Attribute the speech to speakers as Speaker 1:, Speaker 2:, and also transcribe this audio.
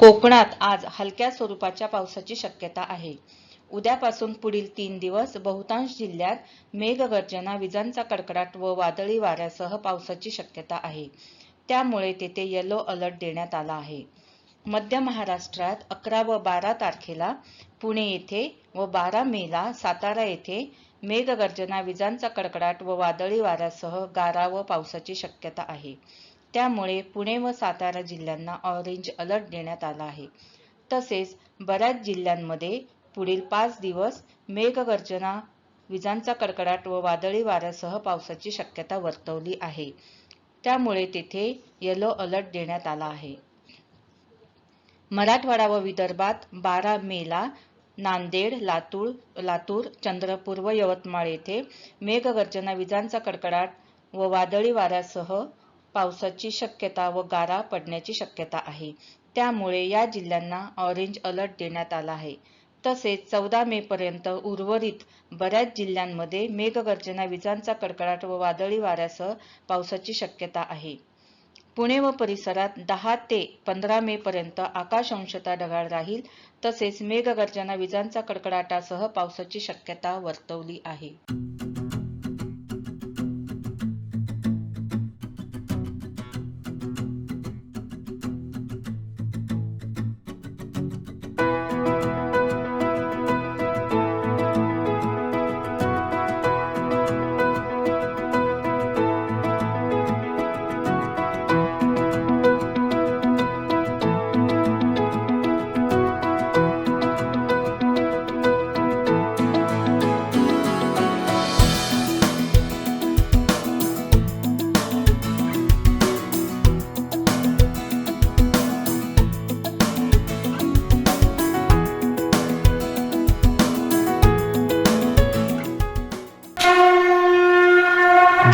Speaker 1: कोकणात आज हलक्या स्वरूपाच्या पावसाची शक्यता आहे. उद्यापासून पुढील तीन दिवस बहुतांश जिल्ह्यात मेघगर्जना विजांचा कडकडाट व वादळी वाऱ्यासह पावसाची शक्यता आहे. त्यामुळे तेथे येलो अलर्ट देण्यात आला आहे. मध्य महाराष्ट्रात अकरा व बारा तारखेला पुणे येथे व बारा मेला सातारा येथे मेघगर्जना विजांचा कडकडाट व वादळी वाऱ्यासह गारा व पावसाची शक्यता आहे. त्यामुळे पुणे व सातारा जिल्ह्यांना ऑरेंज अलर्ट देण्यात आला आहे. तसेच बऱ्याच जिल्ह्यांमध्ये पुढील पाच दिवस मेघगर्जना विजांचा कडकडाट व वादळी वाऱ्यासह पावसाची शक्यता वर्तवली आहे. त्यामुळे तेथे येलो अलर्ट देण्यात आला आहे. मराठवाडा व विदर्भात बारा मेला नांदेड लातूर लातूर चंद्रपूर व यवतमाळ येथे मेघगर्जना विजांचा कडकडाट व वादळी वाऱ्यासह पावसाची शक्यता व गारा पडण्याची शक्यता आहे. त्यामुळे या जिल्ह्यांना ऑरेंज अलर्ट देण्यात आला आहे. तसेच चौदा मे पर्यंत उर्वरित बऱ्याच जिल्ह्यांमध्ये मेघगर्जना विजांचा कडकडाट व वादळी वाऱ्यासह पावसाची शक्यता आहे. पुणे व परिसरात दहा ते पंधरा मे पर्यंत आकाश अंशता ढगाळ राहील. तसेच मेघगर्जना विजांचा कडकडाटासह पावसाची शक्यता वर्तवली आहे.